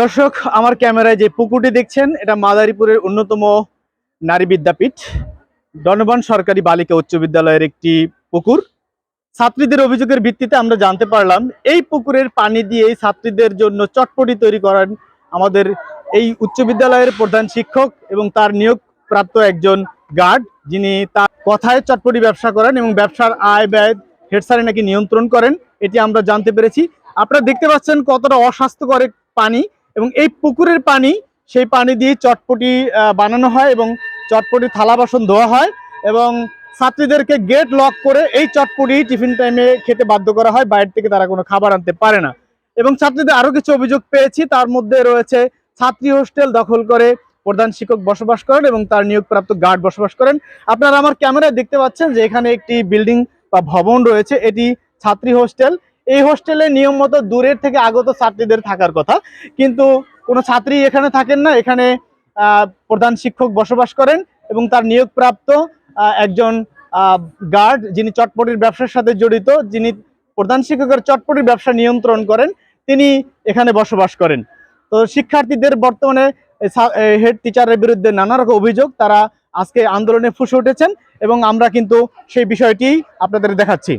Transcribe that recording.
দর্শক, আমার ক্যামেরায় যে পুকুরটি দেখছেন, এটা মাদারীপুরের অন্যতম নারী বিদ্যাপীঠ। ডনবান সরকারি বালিকা উচ্চ বিদ্যালয়ের একটি পুকুর। ছাত্রীদের অভিযোগের ভিত্তিতে আমরা জানতে পারলাম, এই পুকুরের পানি দিয়ে ছাত্রীদের জন্য চটপটি তৈরি করেন আমাদের এই উচ্চ বিদ্যালয়ের প্রধান শিক্ষক এবং তার নিয়োগ প্রাপ্ত একজন গার্ড, যিনি তার কথায় চটপটি ব্যবসা করেন এবং ব্যবসার আয় ব্যয় হেড স্যারে নাকি নিয়ন্ত্রণ করেন, এটি আমরা জানতে পেরেছি। আপনারা দেখতে পাচ্ছেন কতটা অস্বাস্থ্যকর পানি। এবং এই পুকুরের পানি, সেই পানি দিয়ে চটপটি বানানো হয় এবং চটপটি থালা বাসন ধোয়া হয় এবং ছাত্রীদেরকে গেট লক করে এই চটপটি টিফিন টাইমে খেতে বাধ্য করা হয়। বাইরে থেকে তারা কোনো খাবার আনতে পারে না। এবং ছাত্রীদের আরও কিছু অভিযোগ পেয়েছি। তার মধ্যে রয়েছে, ছাত্রী হোস্টেল দখল করে প্রধান শিক্ষক বসবাস করেন এবং তার নিয়োগপ্রাপ্ত গার্ড বসবাস করেন। আপনারা আমার ক্যামেরায় দেখতে পাচ্ছেন যে এখানে একটি বিল্ডিং বা ভবন রয়েছে। এটি ছাত্রী হোস্টেল। এই হোস্টেলে নিয়ম মতো দূরের থেকে আগত ছাত্রীদের থাকার কথা। কিন্তু কোনো ছাত্রী এখানে থাকেন না, এখানে প্রধান শিক্ষক বসবাস করেন এবং তার নিয়োগপ্রাপ্ত একজন গার্ড যিনি চটপটির ব্যবসার সাথে জড়িত, যিনি প্রধান শিক্ষকের চটপটির ব্যবসা নিয়ন্ত্রণ করেন, তিনি এখানে বসবাস করেন। তো শিক্ষার্থীদের বর্তমানে হেড টিচারের বিরুদ্ধে নানা রকম অভিযোগ, তারা আজকে আন্দোলনে ফুসে উঠেছেন এবং আমরা কিন্তু সেই বিষয়টি আপনাদের দেখাচ্ছি।